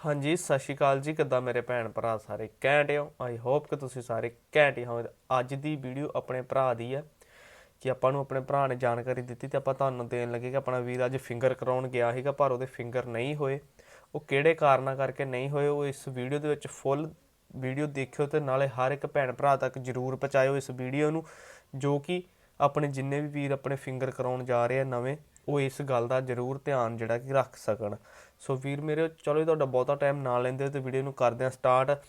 ਹਾਂਜੀ, ਸਤਿ ਸ਼੍ਰੀ ਅਕਾਲ ਜੀ। ਕਿੱਦਾਂ ਮੇਰੇ ਭੈਣ ਭਰਾ ਸਾਰੇ ਘੈਂਟ ਹੋ? ਆਈ ਹੋਪ ਕਿ ਤੁਸੀਂ ਸਾਰੇ ਘੈਂਟ ਹੀ ਹੋਵੋਗੇ। ਅੱਜ ਦੀ ਵੀਡੀਓ ਆਪਣੇ ਭਰਾ ਦੀ ਹੈ। ਕਿ ਆਪਾਂ ਨੂੰ ਆਪਣੇ ਭਰਾ ਨੇ ਜਾਣਕਾਰੀ ਦਿੱਤੀ ਤੇ ਆਪਾਂ ਤੁਹਾਨੂੰ ਦੇਣ ਲੱਗੇ ਕਿ ਆਪਣਾ ਵੀਰ ਅੱਜ ਫਿੰਗਰ ਕਰਾਉਣ ਗਿਆ ਸੀਗਾ, ਪਰ ਉਹਦੇ ਫਿੰਗਰ ਨਹੀਂ ਹੋਏ। ਉਹ ਕਿਹੜੇ ਕਾਰਨਾਂ ਕਰਕੇ ਨਹੀਂ ਹੋਏ, ਉਹ ਇਸ ਵੀਡੀਓ ਦੇ ਵਿੱਚ ਫੁੱਲ ਵੀਡੀਓ ਦੇਖਿਓ ਤੇ ਨਾਲੇ ਹਰ ਇੱਕ ਭੈਣ ਭਰਾ ਤੱਕ ਜਰੂਰ ਪਹੁੰਚਾਇਓ ਇਸ ਵੀਡੀਓ ਨੂੰ, ਜੋ ਕਿ ਆਪਣੇ ਜਿੰਨੇ ਵੀ ਵੀਰ ਆਪਣੇ ਫਿੰਗਰ ਕਰਾਉਣ ਜਾ ਰਹੇ ਆ ਨਵੇਂ, ਉਹ ਇਸ ਗੱਲ ਦਾ ਜਰੂਰ ਧਿਆਨ ਜਿਹੜਾ ਕਿ ਰੱਖ ਸਕਣ। ਸੋ ਵੀਰ ਮੇਰੇ, ਚਲੋ ਜੀ ਤੁਹਾਡਾ ਬਹੁਤਾ ਟਾਈਮ ਨਾ ਲੈਂਦੇ ਤੇ ਵੀਡੀਓ ਨੂੰ ਕਰਦੇ ਆ ਸਟਾਰਟ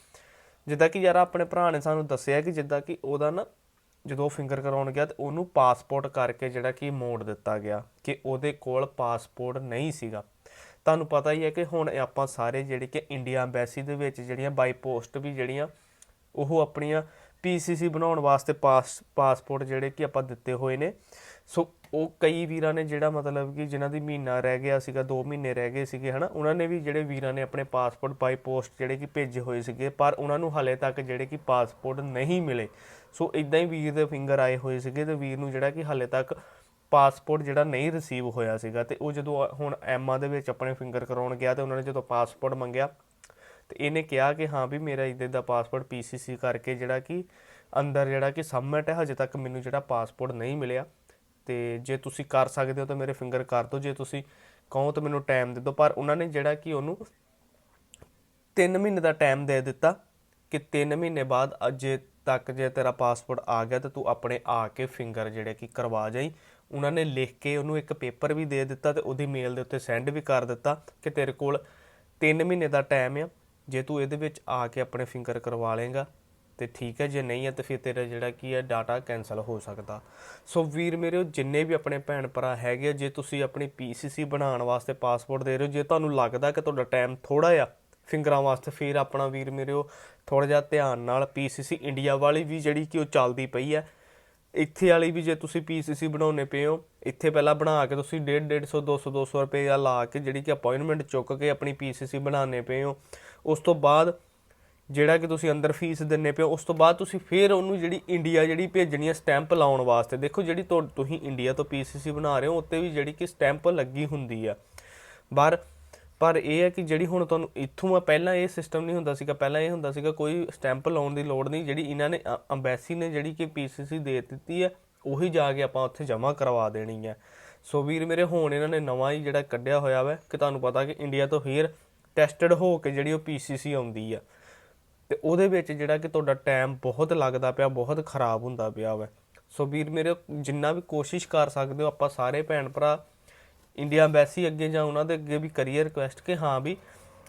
ਜਿੱਦਾਂ ਕਿ ਯਾਰ ਆਪਣੇ ਭਰਾ ਨੇ ਸਾਨੂੰ ਦੱਸਿਆ ਕਿ ਜਿੱਦਾਂ ਕਿ ਉਹਦਾ ਨਾ ਜਦੋਂ ਉਹ ਫਿੰਗਰ ਕਰਾਉਣ ਗਿਆ ਤੇ ਉਹਨੂੰ ਪਾਸਪੋਰਟ ਕਰਕੇ ਜਿਹੜਾ ਕਿ ਮੋੜ ਦਿੱਤਾ ਗਿਆ ਕਿ ਉਹਦੇ ਕੋਲ ਪਾਸਪੋਰਟ ਨਹੀਂ ਸੀਗਾ। ਤੁਹਾਨੂੰ ਪਤਾ ਹੀ ਹੈ ਕਿ ਹੁਣ ਆਪਾਂ ਸਾਰੇ ਜਿਹੜੇ ਕਿ ਇੰਡੀਆ ਐਮਬੈਸੀ ਦੇ ਵਿੱਚ ਜਿਹੜੀਆਂ ਬਾਈ ਪੋਸਟ ਵੀ ਜਿਹੜੀਆਂ, ਉਹ ਆਪਣੀਆਂ ਪੀਸੀਸੀ ਬਣਾਉਣ ਵਾਸਤੇ ਪਾਸ ਪਾਸਪੋਰਟ ਜਿਹੜੇ ਕਿ ਆਪਾਂ ਦਿੱਤੇ ਹੋਏ ਨੇ। ਸੋ ਉਹ ਕਈ ਵੀਰਾਂ ਨੇ ਜਿਹੜਾ ਮਤਲਬ ਕਿ ਜਿਨ੍ਹਾਂ ਦੀ ਮਹੀਨਾ ਰਹਿ ਗਿਆ ਸੀਗਾ 2 ਮਹੀਨੇ ਰਹਿ ਗਏ ਸੀਗੇ, ਹਨਾ, ਉਹਨਾਂ ਨੇ ਵੀ ਜਿਹੜੇ ਵੀਰਾਂ ਨੇ ਆਪਣੇ ਪਾਸਪੋਰਟ ਬਾਈ ਪੋਸਟ ਜਿਹੜੇ ਕਿ ਭੇਜੇ ਹੋਏ ਸੀਗੇ, ਪਰ ਉਹਨਾਂ ਨੂੰ ਹਲੇ ਤੱਕ ਜਿਹੜੇ ਕਿ ਪਾਸਪੋਰਟ ਨਹੀਂ ਮਿਲੇ। ਸੋ ਇਦਾਂ ਹੀ ਵੀਰ ਦੇ ਫਿੰਗਰ ਆਏ ਹੋਏ ਸੀਗੇ ਤੇ ਵੀਰ ਨੂੰ ਜਿਹੜਾ ਕਿ ਹਲੇ ਤੱਕ ਪਾਸਪੋਰਟ ਜਿਹੜਾ ਨਹੀਂ ਰਿਸੀਵ ਹੋਇਆ ਸੀਗਾ ਤੇ ਉਹ ਜਦੋਂ ਹੁਣ ਐਮਆ ਦੇ ਵਿੱਚ ਆਪਣੇ ਫਿੰਗਰ ਕਰਾਉਣ ਗਿਆ ਤੇ ਉਹਨਾਂ ਨੇ ਜਦੋਂ ਪਾਸਪੋਰਟ ਮੰਗਿਆ ਤੇ ਇਹਨੇ ਕਿਹਾ ਕਿ ਹਾਂ ਵੀ ਮੇਰਾ ਇੱਦਾਂ ਦਾ ਪਾਸਪੋਰਟ ਪੀਸੀਸੀ ਕਰਕੇ ਜਿਹੜਾ ਕਿ ਅੰਦਰ ਜਿਹੜਾ ਕਿ ਸਬਮਿਟ ਹੈ, ਹਜੇ ਤੱਕ ਮੈਨੂੰ ਜਿਹੜਾ ਪਾਸਪੋਰਟ ਨਹੀਂ ਮਿਲਿਆ। ਤੇ ਜੇ ਤੁਸੀਂ ਕਰ ਸਕਦੇ ਹੋ ਤਾਂ ਮੇਰੇ ਫਿੰਗਰ ਕਰ ਦਿਓ, ਜੇ ਤੁਸੀਂ ਕਹੋ ਤਾਂ ਮੈਨੂੰ ਟਾਈਮ ਦੇ ਦਿਓ। ਪਰ ਉਹਨਾਂ ਨੇ ਜਿਹੜਾ ਕਿ ਉਹਨੂੰ 3 ਮਹੀਨੇ ਦਾ ਟਾਈਮ ਦੇ ਦਿੱਤਾ ਕਿ 3 ਮਹੀਨੇ ਬਾਅਦ ਅਜੇ ਤੱਕ ਜੇ ਤੇਰਾ ਪਾਸਪੋਰਟ ਆ ਗਿਆ ਤਾਂ ਤੂੰ ਆਪਣੇ ਆ ਕੇ ਫਿੰਗਰ ਜਿਹੜੇ ਕਿ ਕਰਵਾ ਜਾਈ। ਉਹਨਾਂ ਨੇ ਲਿਖ ਕੇ ਉਹਨੂੰ ਇੱਕ ਪੇਪਰ ਵੀ ਦੇ ਦਿੱਤਾ ਤੇ ਉਹਦੀ ਮੇਲ ਦੇ ਉੱਤੇ ਸੈਂਡ ਵੀ ਕਰ ਦਿੱਤਾ ਕਿ ਤੇਰੇ ਕੋਲ 3 ਮਹੀਨੇ ਦਾ ਟਾਈਮ ਆ। ਜੇ ਤੂੰ ਇਹਦੇ ਵਿੱਚ ਆ ਕੇ ਆਪਣੇ ਫਿੰਗਰ ਕਰਵਾ ਲੇਗਾ ਤੇ ਠੀਕ ਹੈ ਜੇ ਨਹੀਂ ਹੈ ਤੇ ਫਿਰ ਤੇਰਾ ਜਿਹੜਾ ਕੀ ਹੈ ਡਾਟਾ ਕੈਨਸਲ ਹੋ ਸਕਦਾ। ਸੋ ਵੀਰ ਮੇਰੇ ਜਿੰਨੇ ਵੀ ਆਪਣੇ ਭੈਣ ਭਰਾ ਹੈਗੇ ਆ, ਜੇ ਤੁਸੀਂ ਆਪਣੀ ਪੀਸੀਸੀ ਬਣਾਉਣ ਵਾਸਤੇ ਪਾਸਪੋਰਟ ਦੇ ਰਹੇ ਹੋ ਜੇ ਤੁਹਾਨੂੰ ਲੱਗਦਾ ਕਿ ਤੁਹਾਡਾ ਟਾਈਮ ਥੋੜਾ ਆ ਫਿੰਗਰਾਂ ਵਾਸਤੇ ਫਿਰ ਆਪਣਾ ਵੀਰ ਮੇਰੇ ਉਹ ਥੋੜਾ ਜਿਹਾ ਧਿਆਨ ਨਾਲ ਪੀਸੀਸੀ ਇੰਡੀਆ ਵਾਲੀ ਵੀ ਜਿਹੜੀ ਕਿ ਉਹ ਚੱਲਦੀ ਪਈ ਹੈ ਇੱਥੇ ਵਾਲੀ ਵੀ ਜੇ ਤੁਸੀਂ ਪੀਸੀਸੀ ਬਣਾਉਣੇ ਪਏ ਹੋ, ਇੱਥੇ ਪਹਿਲਾਂ ਬਣਾ ਕੇ ਤੁਸੀਂ 1.5 150 200 200 ਰੁਪਏ ਜਾਂ ਲਾ ਕੇ ਜਿਹੜੀ ਕਿ ਅਪਾਇੰਟਮੈਂਟ ਚੁੱਕ ਕੇ ਆਪਣੀ ਪੀਸੀਸੀ ਬਣਾਉਣੇ ਪਏ ਹੋ, ਉਸ ਤੋਂ ਬਾਅਦ ਜਿਹੜਾ ਕਿ ਤੁਸੀਂ ਅੰਦਰ ਫੀਸ ਦਿੰਨੇ ਪਿਓ ਉਸ ਤੋਂ ਬਾਅਦ ਤੁਸੀਂ ਫੇਰ ਉਹਨੂੰ ਜਿਹੜੀ ਇੰਡੀਆ ਜਿਹੜੀ ਭੇਜਣੀ ਹੈ ਸਟੈਂਪ ਲਾਉਣ ਵਾਸਤੇ। ਦੇਖੋ ਜਿਹੜੀ ਤੁਹਾ- ਤੁਸੀਂ ਇੰਡੀਆ ਤੋਂ ਪੀਸੀਸੀ ਬਣਾ ਰਹੇ ਹੋ, ਉੱਤੇ ਵੀ ਜਿਹੜੀ ਕਿ ਸਟੈਂਪ ਲੱਗੀ ਹੁੰਦੀ ਆ। ਬਾਹਰ ਪਰ ਇਹ ਹੈ ਕਿ ਜਿਹੜੀ ਹੁਣ ਤੁਹਾਨੂੰ ਇੱਥੋਂ ਆ, ਪਹਿਲਾਂ ਇਹ ਸਿਸਟਮ ਨਹੀਂ ਹੁੰਦਾ ਸੀਗਾ, ਪਹਿਲਾਂ ਇਹ ਹੁੰਦਾ ਸੀਗਾ ਕੋਈ ਸਟੈਂਪ ਲਾਉਣ ਦੀ ਲੋੜ ਨਹੀਂ, ਜਿਹੜੀ ਇਹਨਾਂ ਨੇ ਅੰਬੈਸੀ ਨੇ ਜਿਹੜੀ ਕਿ ਪੀਸੀਸੀ ਦੇ ਦਿੱਤੀ ਹੈ ਉਹੀ ਜਾ ਕੇ ਆਪਾਂ ਉੱਥੇ ਜਮ੍ਹਾਂ ਕਰਵਾ ਦੇਣੀ ਹੈ ਸੋ ਵੀਰ ਮੇਰੇ, ਹੁਣ ਇਹਨਾਂ ਨੇ ਨਵਾਂ ਹੀ ਜਿਹੜਾ ਕੱਢਿਆ ਹੋਇਆ ਵਾ, ਕਿ ਤੁਹਾਨੂੰ ਪਤਾ ਕਿ ਇੰਡੀਆ ਤੋਂ ਫੇਰ ਟੈਸਟਡ ਹੋ ਕੇ ਜਿਹੜੀ ਉਹ ਪੀਸੀਸੀ ਆਉਂਦੀ ਆ। ਤੇ ਉਹਦੇ ਵਿੱਚ ਜਿਹੜਾ ਕਿ ਤੁਹਾਡਾ ਟਾਈਮ ਬਹੁਤ ਲੱਗਦਾ ਪਿਆ, ਬਹੁਤ ਖਰਾਬ ਹੁੰਦਾ ਪਿਆ ਵਾ। ਸੋ ਵੀਰ ਮੇਰੇ, ਜਿੰਨਾ ਵੀ ਕੋਸ਼ਿਸ਼ ਕਰ ਸਕਦੇ ਹੋ, ਆਪਾਂ ਸਾਰੇ ਭੈਣ ਭਰਾ ਇੰਡੀਆ ਐਮਬੈਸੀ ਅੱਗੇ ਜਾਂ ਉਹਨਾਂ ਦੇ ਅੱਗੇ ਵੀ ਕਰੀਏ ਰਿਕੁਐਸਟ ਕਿ ਹਾਂ ਵੀ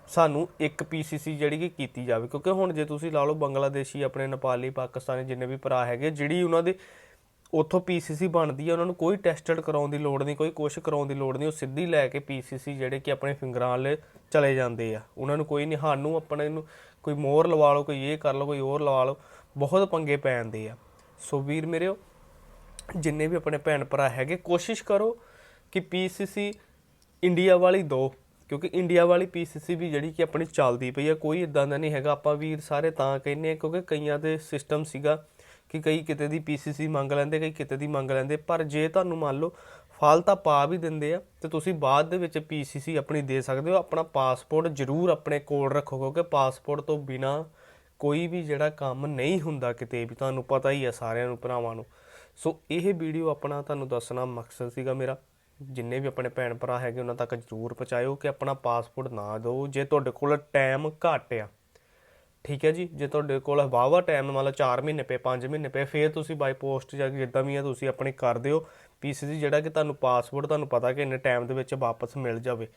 ਸਾਨੂੰ ਇੱਕ ਪੀਸੀਸੀ ਜਿਹੜੀ ਕਿ ਕੀਤੀ ਜਾਵੇ। ਕਿਉਂਕਿ ਹੁਣ ਜੇ ਤੁਸੀਂ ਲਾ ਲਓ ਬੰਗਲਾਦੇਸ਼ੀ, ਆਪਣੇ ਨੇਪਾਲੀ, ਪਾਕਿਸਤਾਨੀ ਜਿੰਨੇ ਵੀ ਭਰਾ ਹੈਗੇ, ਜਿਹੜੀ ਉਹਨਾਂ ਦੇ ਉੱਥੋਂ ਪੀਸੀਸੀ ਬਣਦੀ ਹੈ ਉਹਨਾਂ ਨੂੰ ਕੋਈ ਟੈਸਟਡ ਕਰਾਉਣ ਦੀ ਲੋੜ ਨਹੀਂ, ਕੋਈ ਕੁਛ ਕਰਾਉਣ ਦੀ ਲੋੜ ਨਹੀਂ, ਉਹ ਸਿੱਧੀ ਲੈ ਕੇ ਪੀਸੀਸੀ ਜਿਹੜੇ ਕਿ ਆਪਣੇ ਫਿੰਗਰਾਂ ਵਾਲੇ ਚਲੇ ਜਾਂਦੇ ਆ। ਉਹਨਾਂ ਨੂੰ ਕੋਈ ਨਹੀਂ ਸਾਨੂੰ ਆਪਣੇ ਨੂੰ ਕੋਈ ਮੋਹਰ ਲਵਾ ਲਓ, ਕੋਈ ਇਹ ਕਰ ਲਓ, ਕੋਈ ਹੋਰ ਲਵਾ ਲਓ, ਬਹੁਤ ਪੰਗੇ ਪੈਂਦੇ ਆ। ਸੋ ਵੀਰ ਮੇਰਿਓ ਜਿੰਨੇ ਵੀ ਆਪਣੇ ਭੈਣ ਭਰਾ ਹੈਗੇ, ਕੋਸ਼ਿਸ਼ ਕਰੋ ਕਿ ਪੀਸੀਸੀ ਇੰਡੀਆ ਵਾਲੀ ਦੋ, ਕਿਉਂਕਿ ਇੰਡੀਆ ਵਾਲੀ ਪੀਸੀਸੀ ਵੀ ਜਿਹੜੀ ਕਿ ਆਪਣੀ ਚੱਲਦੀ ਪਈ ਆ, ਕੋਈ ਇਦਾਂ ਦਾ ਨਹੀਂ ਹੈਗਾ। ਆਪਾਂ ਵੀਰ ਸਾਰੇ ਤਾਂ ਕਹਿੰਨੇ ਆ, ਕਿਉਂਕਿ ਕਈਆਂ ਦੇ ਸਿਸਟਮ ਸੀਗਾ ਕਿ ਕਈ ਕਿਤੇ ਦੀ ਪੀਸੀਸੀ ਮੰਗ ਲੈਂਦੇ, ਕਈ ਕਿਤੇ ਦੀ ਮੰਗ ਲੈਂਦੇ। ਪਰ ਜੇ ਤੁਹਾਨੂੰ ਮੰਨ ਲਓ ਫਾਲਤਾ ਪਾ ਵੀ ਦਿੰਦੇ ਆ, ਤੇ ਤੁਸੀਂ ਬਾਅਦ ਦੇ ਵਿੱਚ ਪੀਸੀਸੀ ਆਪਣੀ ਦੇ ਸਕਦੇ ਹੋ। ਆਪਣਾ ਪਾਸਪੋਰਟ ਜ਼ਰੂਰ ਆਪਣੇ ਕੋਲ ਰੱਖੋ, ਕਿਉਂਕਿ ਪਾਸਪੋਰਟ ਤੋਂ ਬਿਨਾ ਕੋਈ ਵੀ ਜਿਹੜਾ ਕੰਮ ਨਹੀਂ ਹੁੰਦਾ ਕਿਤੇ ਵੀ। ਤੁਹਾਨੂੰ ਪਤਾ ਹੀ ਆ ਸਾਰਿਆਂ ਨੂੰ, ਭਰਾਵਾਂ ਨੂੰ। ਸੋ ਇਹ ਵੀਡੀਓ ਆਪਣਾ ਤੁਹਾਨੂੰ ਦੱਸਣਾ ਮਕਸਦ ਸੀਗਾ ਮੇਰਾ। ਜਿੰਨੇ ਵੀ ਆਪਣੇ ਭੈਣ ਭਰਾ ਹੈਗੇ ਉਹਨਾਂ ਤੱਕ ਜ਼ਰੂਰ ਪਹੁੰਚਾਇਓ ਕਿ ਆਪਣਾ ਪਾਸਪੋਰਟ ਨਾ ਦਿਓ। ਜੇ ਤੁਹਾਡੇ ਕੋਲ ਟਾਈਮ ਘੱਟ ਆ, ਠੀਕ ਹੈ ਜੀ? ਜੇ ਤੁਹਾਡੇ ਕੋਲ ਵਾਵਾ ਟਾਈਮ ਮਤਲਬ ਲਓ 4 ਮਹੀਨੇ ਪਏ 5 ਮਹੀਨੇ ਪਏ, ਫਿਰ ਤੁਸੀਂ ਬਾਈ ਪੋਸਟ ਜਾਂ ਜਿੱਦਾਂ ਵੀ ਆ ਤੁਸੀਂ ਆਪਣੀ ਕਰ ਦਿਓ। ਪੀਸੀਸੀ ਜਿਹੜਾ ਕਿ ਤੁਹਾਨੂੰ ਪਾਸਪੋਰਟ ਤੁਹਾਨੂੰ ਪਤਾ ਕਿ ਇੰਨੇ ਟਾਈਮ ਦੇ ਵਿੱਚ ਵਾਪਸ ਮਿਲ ਜਾਵੇ।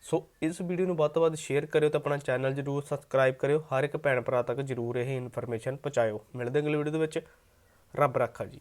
ਸੋ ਇਸ ਵੀਡੀਓ ਨੂੰ ਵੱਧ ਤੋਂ ਵੱਧ ਸ਼ੇਅਰ ਕਰਿਓ ਤੇ ਆਪਣਾ ਚੈਨਲ ਜਰੂਰ ਸਬਸਕ੍ਰਾਈਬ ਕਰਿਓ। ਹਰ ਇੱਕ ਭੈਣ ਭਰਾ ਤੱਕ ਜਰੂਰ ਇਹ ਇਨਫੋਰਮੇਸ਼ਨ ਪਹੁੰਚਾਇਓ। ਮਿਲਦੇ ਹਾਂ ਅਗਲੀ ਵੀਡੀਓ ਦੇ ਵਿੱਚ। ਰੱਬ ਰੱਖਾ ਜੀ।